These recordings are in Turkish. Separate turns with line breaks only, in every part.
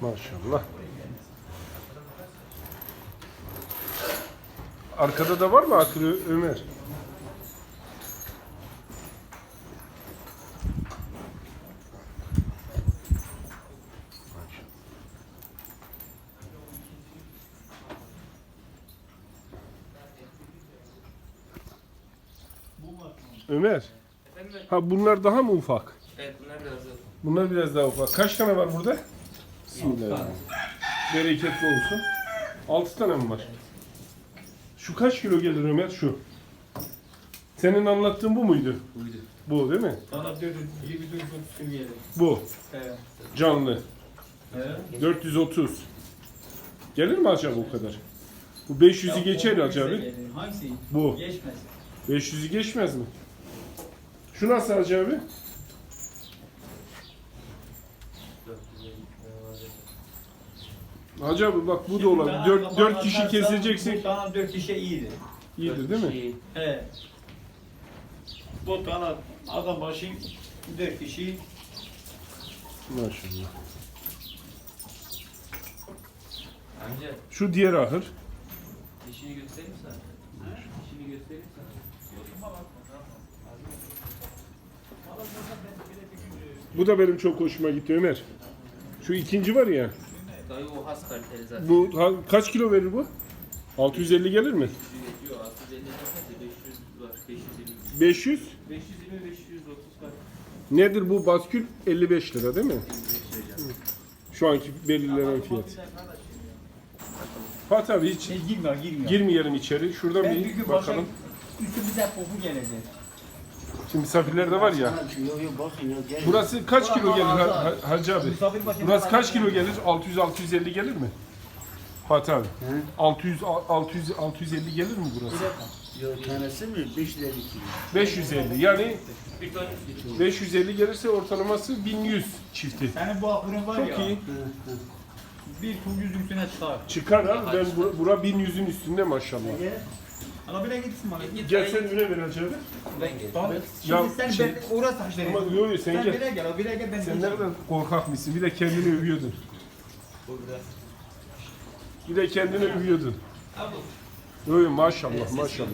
Maşallah. Arkada da var mı akıllı Ömer? Ömer. Ha bunlar daha mı ufak?
Evet bunlar biraz da
Bunlar biraz daha ufak. Kaç tane var burada? Bismillah. Bereketli olsun. 6 tane mi var? Şu kaç kilo gelir Ömer? Şu. Senin anlattığın bu muydu?
buydu.
Bu değil mi?
Bana diyor 24 gün gelir.
Bu.
Evet.
Canlı.
Evet.
430. Gelir mi acaba o kadar? Bu 500'ü geçer acaba.
Hangisi?
Bu.
Geçmez.
500'ü geçmez mi? Şu nasıl acaba? Acaba bak bu da olabilir. 4, 4 kişi keseceksek
Tamam 4 kişi iyidir.
iyidir değil mi?
He. Bu tane adam başı 4 kişi
Maşallah.
Amca
Şu diğer ahır.
dişini göstereyim sana. Dişini göstereyim sana.
Bu da benim çok hoşuma gitti Ömer. Şu ikinci var ya.
Dayı o has kaliteli zaten.
Bu ha- kaç kilo verir bu? 650 gelir mi?
500 geçiyor. 650 yapınca 500 var. 550.
500.
520 530 var.
Nedir bu baskül? 55 lira değil mi?
55 hocam.
Şu anki belirlenen fiyat. Fatih abi hiç
şey girmiyor girmiyor.
girmeyelim içeri. Şuradan
Ben
bir
bir gün
bakalım.
bakalım. Üstümüze koku gelecek.
Şimdi misafirler de var ya.
Yok yok bakın ya gel.
Burası kaç kilo gelir Ha- Ha- Hacı abi? Burası kaç kilo gelir? 600-650 gelir mi? Fatih abi. 600 600 650 gelir mi burası?
Yok tanesi mi? 550 kilo.
550. Yani
Bir ton
550 gelirse ortalaması 1100 çifti.
Senin bu ahırın var ya.
Çok iyi.
Bir yüzün üstüne çıkar.
Çıkar abi. Ben bura, bura 1100'ün üstünde maşallah.
Bile gitsin bana.
Gel sen bire ver Hacı abi.
ben gel.
Tamam.
Ya,
Şimdi sen
şey-
ben uğraş taşları.
Ama yo yo sen
Sen
gel.
bile gel, o bile gel ben
Sen ne kadar korkak mısın? Bir de kendini övüyordun. Bir de kendini övüyordun.
Abi
Yo yo maşallah maşallah.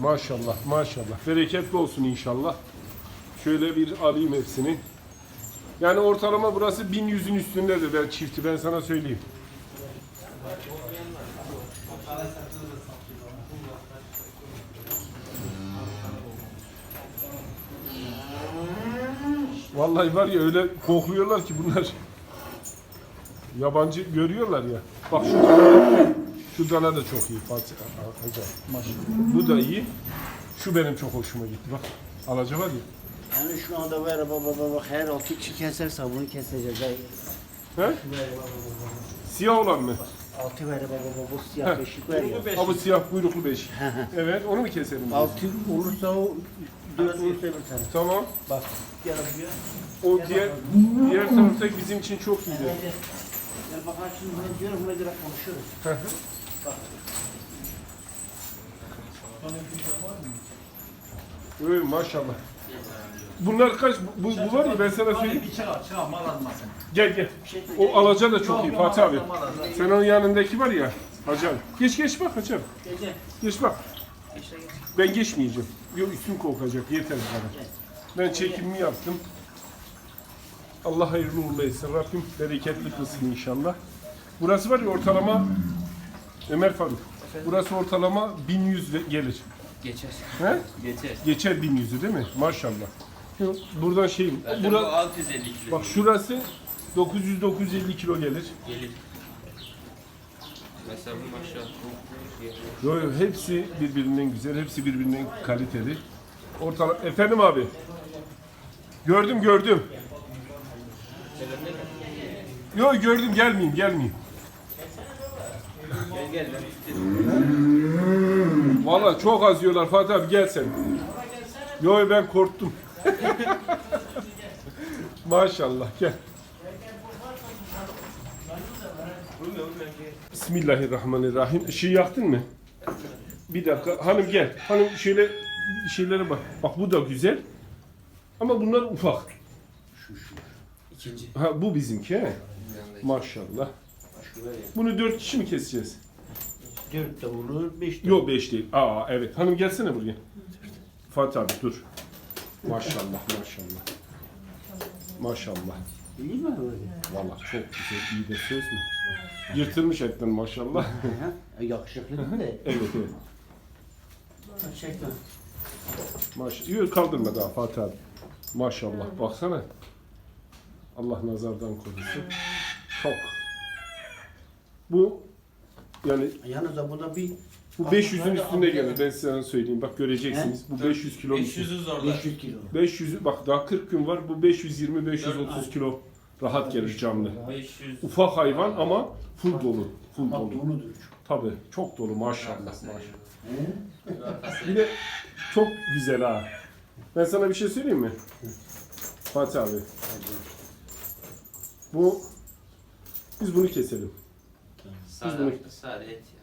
Maşallah maşallah. Bereketli olsun inşallah. Şöyle bir alayım hepsini. Yani ortalama burası 1100'ün üstündedir ben çifti ben sana söyleyeyim. Vallahi var ya öyle kokluyorlar ki bunlar. Yabancı görüyorlar ya. Bak şu dana, şu dana da çok iyi Fatih. Bu da iyi. Şu benim çok hoşuma gitti bak. Alaca var ya.
Yani şu anda ya baba baba her altı kişi keserse bunu keseceğiz.
He? Siyah olan mı?
Altı ver baba baba bu siyah
Heh.
beşik var ya.
Ha bu siyah kuyruklu beş. Evet onu mu keselim? biz?
Altı olursa o dört olursa bir tane.
Tamam.
Bak gel buraya.
O diğer diğer taraftaki bizim için çok iyiydi.
Gel gel. Gel bakalım şimdi bunu diyorum buna göre konuşuruz.
Hı hı. Öyle maşallah. Bunlar kaç? Bu, bu var ya ben sana söyleyeyim.
Bir çıkar, çıkar mal almasın.
Gel gel. O alaca da çok iyi Fatih abi. Sen onun yanındaki var ya. Hacı abi. Geç geç bak
gel.
Geç bak. Ben geçmeyeceğim. Yok üstüm kokacak. Yeter bana. Ben çekimimi yaptım. Allah hayırlı uğurlu etsin. Rabbim bereketli kılsın inşallah. Burası var ya ortalama Ömer Faruk. Burası ortalama 1100 ve- gelir.
Geçer.
He?
Geçer.
Geçer 1100'ü değil mi? Maşallah. Şu- Buradan şey,
Zaten bu
bura,
650 kilo.
bak şurası 900-950 kilo gelir.
gelir. Mesela bu maşallah.
Yo, yo, hepsi birbirinden güzel, hepsi birbirinden kaliteli. Ortala Efendim abi. Gördüm gördüm. Yo gördüm gelmeyeyim gelmeyeyim.
Gel gel
Vallahi çok az yiyorlar Fatih abi gel sen. Yo ben korktum. Maşallah gel. Bismillahirrahmanirrahim. Işığı yaktın mı? Bir dakika. Hanım gel. Hanım şöyle şeylere bak. Bak bu da güzel. Ama bunlar ufak.
İkinci.
Ha bu bizimki he. Maşallah.
Şu.
Bunu dört kişi mi keseceğiz?
Dört de olur, beş de
Yok beş değil. Aa evet. Hanım gelsene buraya. Fatih abi dur. Maşallah maşallah. Maşallah.
İyi mi öyle?
Valla çok güzel. iyi de söz mü? Yırtılmış etten maşallah.
Yakışıklı değil mi?
evet evet.
Çekme.
Maş Yok kaldırma daha Fatih abi. Maşallah. Baksana. Allah nazardan korusun. Çok. Bu yani
Yalnız da bu da bir
bu 500'ün üstünde gelir. Ben size söyleyeyim. Bak göreceksiniz. Bu 500 kilo.
500'ü zorlar.
500 kilo.
500 bak daha 40 gün var. Bu 520 530 kilo rahat gelir canlı.
500.
Ufak hayvan ama full dolu. Full
Ama
dolu.
doludur.
Tabii çok dolu maşallah maşallah.
He?
Bir de çok güzel ha. Ben sana bir şey söyleyeyim mi? Fatih abi. Bu biz bunu keselim.
Sade,
bunu-
sade et ya.